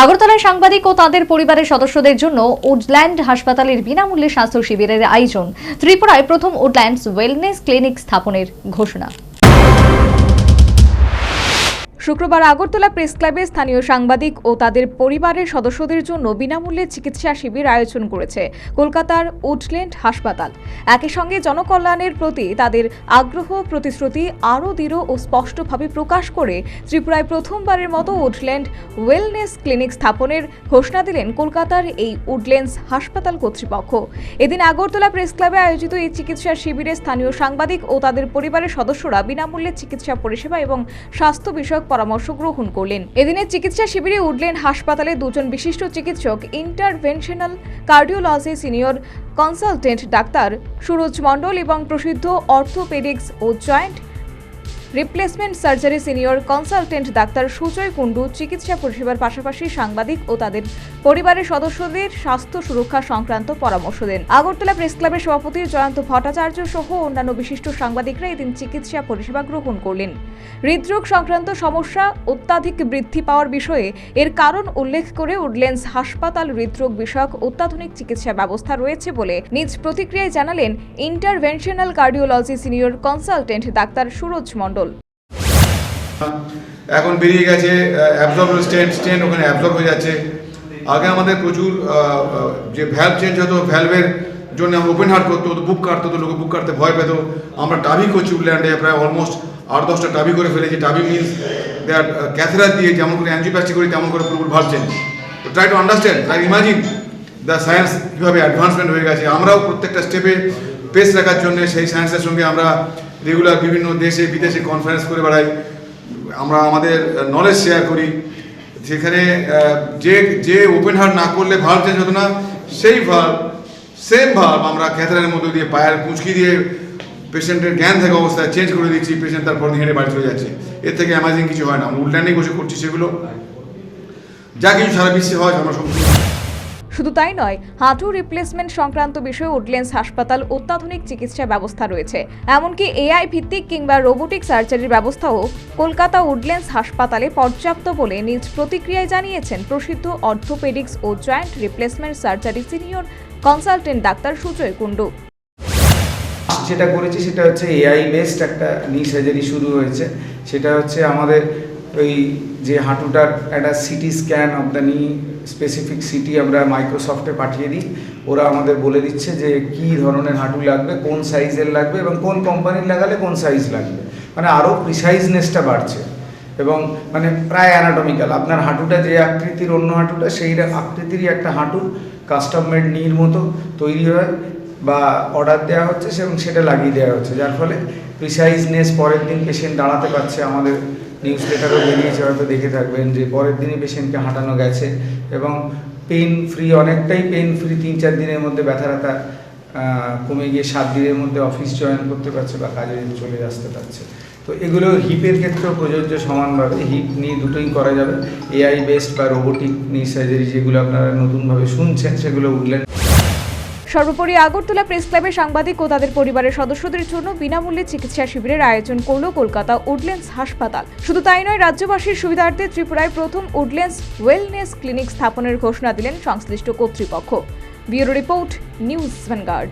আগরতলায় সাংবাদিক ও তাদের পরিবারের সদস্যদের জন্য উডল্যান্ড হাসপাতালের বিনামূল্যে স্বাস্থ্য শিবিরের আয়োজন। ত্রিপুরায় প্রথম উডল্যান্ডস ওয়েলনেস ক্লিনিক স্থাপনের ঘোষণা। শুক্রবার আগরতলা প্রেস ক্লাবে স্থানীয় সাংবাদিক ও তাদের পরিবারের সদস্যদের জন্য বিনামূল্যে চিকিৎসা শিবির আয়োজন করেছে কলকাতার উডল্যান্ড হাসপাতাল। একই সঙ্গে জনকল্যাণের প্রতি তাদের আগ্রহ, প্রতিশ্রুতি আরও দৃঢ় ও স্পষ্টভাবে প্রকাশ করে ত্রিপুরায় প্রথমবারের মতো উডল্যান্ড ওয়েলনেস ক্লিনিক স্থাপনের ঘোষণা দিলেন কলকাতার এই উডল্যান্ডস হাসপাতাল কর্তৃপক্ষ। এদিন আগরতলা প্রেস ক্লাবে আয়োজিত এই চিকিৎসা শিবিরে স্থানীয় সাংবাদিক ও তাদের পরিবারের সদস্যরা বিনামূল্যে চিকিৎসা পরিষেবা এবং স্বাস্থ্য বিষয়ক পরামর্শ গ্রহণ করলেন। এদিনের চিকিৎসা শিবিরে উঠলেন হাসপাতালে দুজন বিশিষ্ট চিকিৎসক, interventional cardiology senior consultant doctor Suraj Mondal এবং প্রসিদ্ধ অর্থোপেডিক্স ও joint replacement surgery senior consultant doctor Sujoy Kundu চিকিৎসা পরিষেবার পাশাপাশি সাংবাদিক ও তাদের পরিবারের সদস্যদের স্বাস্থ্য সুরক্ষা সংক্রান্ত পরামর্শ দেন। আগরতলা প্রেস ক্লাবের সভাপতি জয়ন্ত ভট্টাচার্য সহ অন্যান্য বিশিষ্ট সাংবাদিকরা এদিন চিকিৎসা পরিষেবা গ্রহণ করলেন। হৃদরোগ সংক্রান্ত সমস্যা, অত্যাধিক বৃদ্ধি পাওয়ার বিষয়ে এর কারণ উল্লেখ করে উডল্যান্ডস হাসপাতাল হৃদরোগ বিষয়ক অত্যাধুনিক চিকিৎসা ব্যবস্থা রয়েছে বলে নিজ প্রতিক্রিয়ায় জানালেন interventional cardiology senior consultant doctor Suraj Mondal. এখন বেরিয়ে গেছে অ্যাবজর্ব স্টেন স্টেন ওখানে অ্যাবজর্ব হয়ে যাচ্ছে। আগে আমাদের প্রচুর যে ভ্যালভ চেঞ্জ হতো ভ্যালভের জন্য আমরা ওপেন হার্ট করতে হতো বুক কাটতে হতো লোকে বুক কাটতে ভয় পেত। আমরা টাবি করছি উডল্যান্ডে প্রায় অলমোস্ট আট, দশটা টাবি করে ফেলেছি। টাবি মিনস দ্যাট ক্যাথেরার দিয়ে যেমন করে অ্যাঞ্জিওপ্লাস্টি করি, তেমন করে পুরোপুরি ভাব change try to understand try imagine the science কীভাবে অ্যাডভান্সমেন্ট হয়ে গেছে। আমরাও প্রত্যেকটা স্টেপে পেস রাখার জন্য সেই সায়েন্সের সঙ্গে আমরা রেগুলার বিভিন্ন দেশে, বিদেশে কনফারেন্স করে বেড়াই। আমরা আমাদের নলেজ শেয়ার করি। যেখানে যে যে ওপেন হার্ট না করলে ভাল্ব চেঞ্জ হতো না, সেই ভাল্ব সেম ভাল্ব আমরা ক্যাথেরানের মধ্যে দিয়ে পায়ের কুচকি দিয়ে পেশেন্টের জ্ঞান থাকা অবস্থায় চেঞ্জ করে দিচ্ছি পেশেন্ট তারপর হেঁটে বাড়ি চলে যাচ্ছে। এর থেকে অ্যামাজিং কিছু হয় না। আমরা উল্টানেই বসে করছি সেগুলো। যা কিছু সারা বিশ্বে হয়, আমরা সম্পূর্ণ শুধু তাই নয়, হাঁটু রিপ্লেসমেন্ট সংক্রান্ত বিষয়ে উডল্যান্ডস হাসপাতাল অত্যাধুনিক চিকিৎসা ব্যবস্থা রয়েছে। এমনকি এআই ভিত্তিক কিংবা রোবোটিক সার্জারির ব্যবস্থাও কলকাতা উডল্যান্ডস হাসপাতালে পর্যাপ্ত বলে নিজ প্রতিক্রিয়ায় জানিয়েছেন প্রসিদ্ধ অর্থোপেডিক্স ও joint replacement surgery senior consultant doctor Sujoy Kundu. যেটা করেছি সেটা হচ্ছে এআই বেসড একটা নি সার্জারি শুরু হয়েছে। সেটা হচ্ছে আমাদের ওই যে হাঁটুটার একটা CT scan of the knee specific CT আমরা মাইক্রোসফটে পাঠিয়ে দিই। ওরা আমাদের বলে দিচ্ছে যে কি ধরনের হাঁটু লাগবে, কোন সাইজের লাগবে এবং কোন কোম্পানির লাগালে কোন সাইজ লাগবে। মানে আরও প্রিসাইজনেসটা বাড়ছে। এবং মানে প্রায় অ্যানাটমিক্যাল আপনার হাঁটুটা যে আকৃতির অন্য হাঁটুটা, সেই আকৃতিরই একটা হাঁটু কাস্টম মেড নির মতো তৈরি হয়। বা অর্ডার দেওয়া হচ্ছে এবং সেটা লাগিয়ে দেওয়া হচ্ছে। যার ফলে প্রিসাইজনেস পরের দিন পেশেন্ট দাঁড়াতে পারছে। আমাদের নিউজ লেটারও বেরিয়েছে, হয়তো দেখে থাকবেন যে পরের দিনই পেশেন্টকে হাঁটানো গেছে এবং পেন ফ্রি অনেকটাই পেন ফ্রি তিন চার দিনের মধ্যে ব্যথা ব্যথা কমে গিয়ে সাত দিনের মধ্যে অফিস জয়েন করতে পারছে বা কাজে চলে আসতে পারছে। তো এগুলো হিপের ক্ষেত্রেও প্রযোজ্য সমানভাবে। হিপ নিয়ে দুটোই করা যাবে। এআই বেসড বা রোবোটিক নি সার্জারি যেগুলো আপনারা নতুনভাবে শুনছেন, সেগুলো উঠলেন। সর্বোপরি আগরতলা প্রেস ক্লাবে সাংবাদিক ও তাদের পরিবারের সদস্যদের জন্য বিনামূল্যে চিকিৎসা শিবিরের আয়োজন করল কলকাতা উডল্যান্ডস হাসপাতাল। শুধু তাই নয়, রাজ্যবাসীর সুবিধার্থে ত্রিপুরায় প্রথম উডল্যান্ডস ওয়েলনেস ক্লিনিক স্থাপনের ঘোষণা দিলেন সংশ্লিষ্ট কর্তৃপক্ষ। Bureau report, news Vanguard.